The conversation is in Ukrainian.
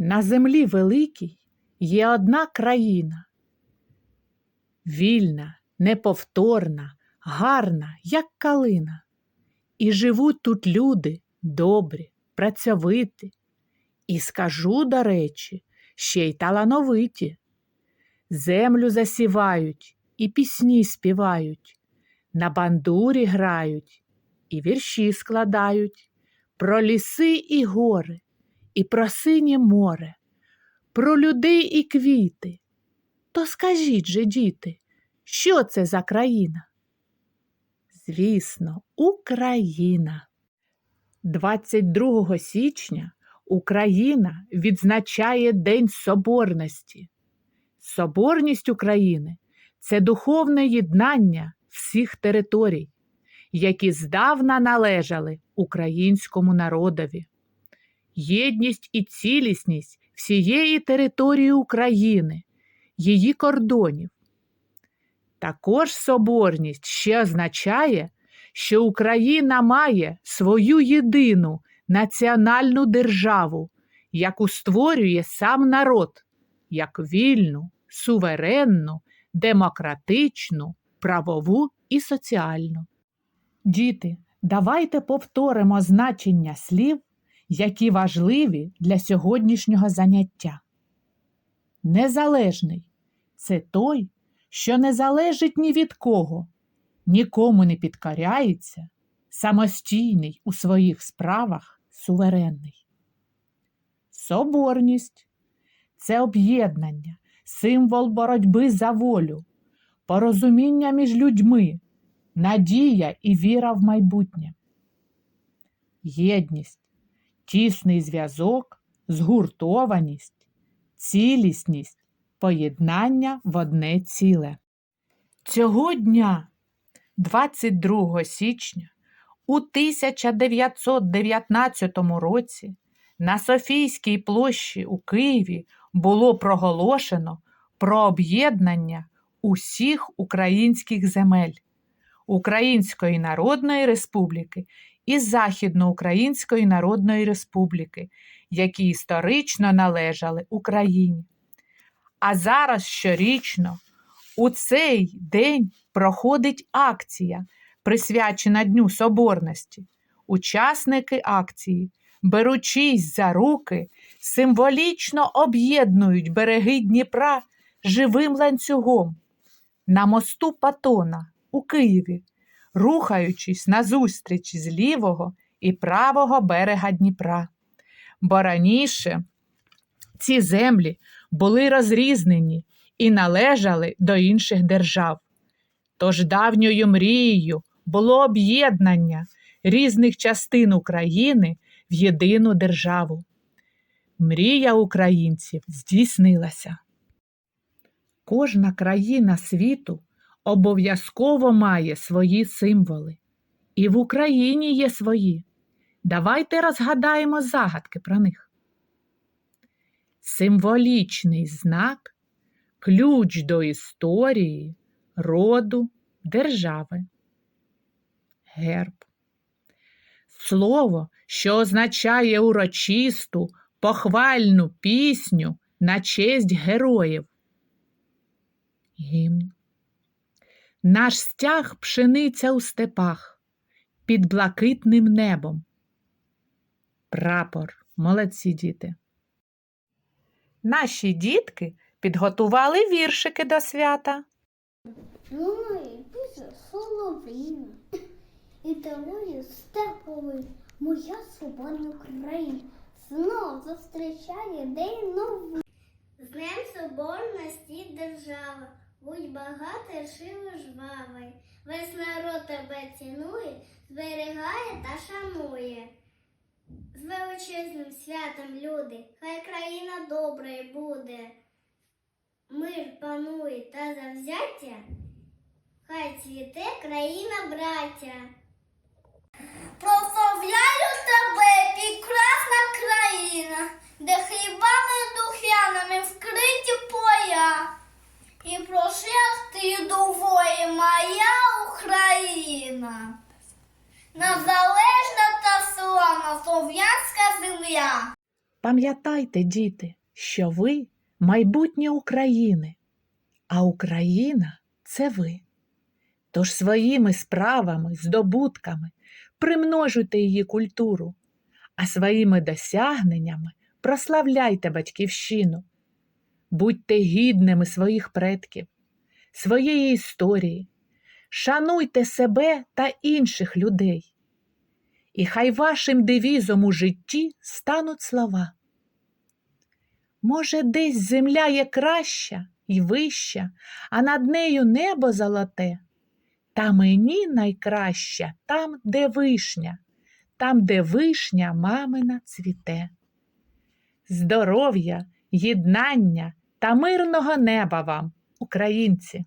На землі великій є одна країна. Вільна, неповторна, гарна, як калина. І живуть тут люди добрі, працьовиті. І скажу, до речі, ще й талановиті. Землю засівають і пісні співають, на бандурі грають і вірші складають про ліси і гори, і про синє море, про людей і квіти. То скажіть же, діти, що це за країна? Звісно, Україна. 22 січня Україна відзначає День Соборності. Соборність України це духовне єднання всіх територій, які здавна належали українському народові. Єдність і цілісність всієї території України, її кордонів. Також соборність ще означає, що Україна має свою єдину національну державу, яку створює сам народ, як вільну, суверенну, демократичну, правову і соціальну. Діти, давайте повторимо значення слів, які важливі для сьогоднішнього заняття. Незалежний це той, що не залежить ні від кого, нікому не підкоряється, самостійний у своїх справах, суверенний. Соборність це об'єднання, символ боротьби за волю, порозуміння між людьми, надія і віра в майбутнє. Єдність, тісний зв'язок, згуртованість, цілісність, поєднання в одне ціле. Цього дня, 22 січня, у 1919 році на Софійській площі у Києві було проголошено про об'єднання усіх українських земель Української Народної Республіки і Західноукраїнської Народної Республіки, які історично належали Україні. А зараз щорічно у цей день проходить акція, присвячена Дню Соборності. Учасники акції, беручись за руки, символічно об'єднують береги Дніпра живим ланцюгом на мосту Патона у Києві, рухаючись назустріч з лівого і правого берега Дніпра. Бо раніше ці землі були розрізнені і належали до інших держав. Тож давньою мрією було об'єднання різних частин України в єдину державу. Мрія українців здійснилася. Кожна країна світу обов'язково має свої символи. І в Україні є свої. Давайте розгадаємо загадки про них. Символічний знак ключ до історії, роду, держави. Герб. Слово, що означає урочисту, похвальну пісню на честь героїв. Гімн. Наш стяг пшениця у степах під блакитним небом. Прапор, молодці діти. Наші дітки підготували віршики до свята. Луною пише солов'їна, і дарує степовий моя свободна країна. Знов зустрічає день новий. З Днем Соборності держава, будь багатий, живо жвавий. Весь народ тебе цінує, зберігає та шанує. З величезним святом люди, хай країна добра буде. Мир панує та завзяття, хай цвіте країна браття. Прославляю тебе, прекрасна країна, де хлібами Незалежна та славна слов'янська земля. Пам'ятайте, діти, що ви майбутнє України, а Україна це ви. Тож своїми справами, здобутками примножуйте її культуру, а своїми досягненнями прославляйте батьківщину. Будьте гідними своїх предків, своєї історії, шануйте себе та інших людей. І хай вашим девізом у житті стануть слова. Може, десь земля є краща і вища, а над нею небо золоте. Та мені найкраща там, де вишня, там, де вишня мамина цвіте. Здоров'я, єднання та мирного неба вам, українці!